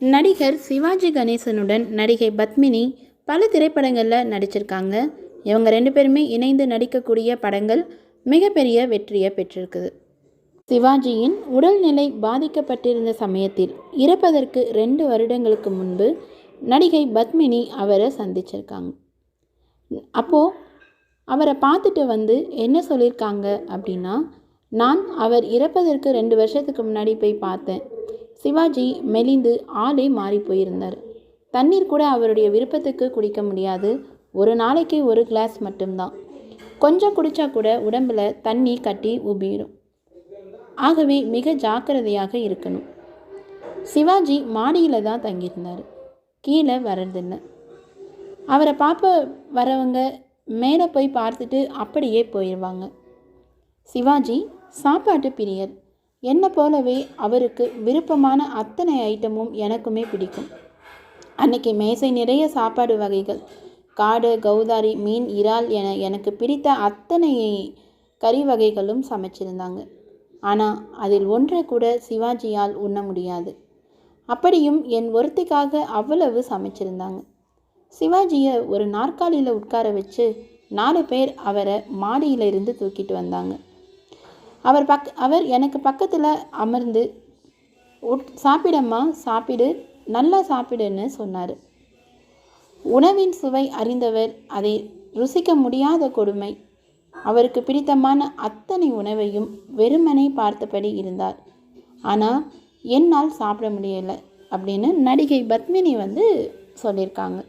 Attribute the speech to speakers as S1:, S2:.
S1: நடிகர் சிவாஜி கணேசனுடன் நடிகை பத்மினி பல திரைப்படங்களில் நடிச்சிருக்காங்க. இவங்க ரெண்டு பேருமே இணைந்து நடிக்கக்கூடிய படங்கள் மிகப்பெரிய வெற்றியை பெற்றிருக்குது. சிவாஜியின் உடல்நிலை பாதிக்கப்பட்டிருந்த சமயத்தில் இறப்பதற்கு ரெண்டு வருடங்களுக்கு முன்பு நடிகை பத்மினி அவரை சந்திச்சிருக்காங்க. அப்போது அவரை பார்த்துட்டு வந்து என்ன சொல்லியிருக்காங்க அப்படின்னா நான் அவர் இறப்பதற்கு ரெண்டு வருஷத்துக்கு முன்னாடி போய் பார்த்தேன். சிவாஜி மெலிந்து ஆளே மாறி போயிருந்தார். தண்ணீர் கூட அவருடைய விருப்பத்துக்கு குடிக்க முடியாது. ஒரு நாளைக்கு ஒரு கிளாஸ் மட்டும்தான். கொஞ்சம் குடித்தா கூட உடம்புல தண்ணி கட்டி உபிரும் ஆகவே மிக ஜாக்கிரதையாக இருக்கணும். சிவாஜி மாடியில் தான் தங்கியிருந்தார். கீழே வர்றதில்லை. அவரை பார்ப்ப வரவங்க மேலே போய் பார்த்துட்டு அப்படியே போயிடுவாங்க சிவாஜி சாப்பாட்டு பிரியர். என்னை போலவே அவருக்கு விருப்பமான அத்தனை ஐட்டமும் எனக்குமே பிடிக்கும். அன்னைக்கு மேசை நிறைய சாப்பாடு வகைகள் காடு கௌதாரி மீன் இறால் என எனக்கு பிடித்த அத்தனை கறி வகைகளும் சமைச்சிருந்தாங்க. ஆனால் அதில் ஒன்றை கூட சிவாஜியால் உண்ண முடியாது. அப்படியும் என் ஒருத்திக்காக அவ்வளவு சமைச்சிருந்தாங்க. சிவாஜியை ஒரு நாற்காலியில் உட்கார வச்சு நாலு பேர் அவரை மாடியிலிருந்து தூக்கிட்டு வந்தாங்க. அவர் பக் அவர் எனக்கு பக்கத்தில் அமர்ந்து உட் சாப்பிடம்மா சாப்பிடு நல்லா சாப்பிடுன்னு சொன்னார். உணவின் சுவை அறிந்தவர் அதை ருசிக்க முடியாத கொடுமை. அவருக்கு பிடித்தமான அத்தனை உணவையும் வெறுமனை பார்த்தபடி இருந்தார். ஆனால் என்னால் சாப்பிட முடியலை அப்படின்னு நடிகை பத்மினி வந்து சொல்லியிருக்காங்க.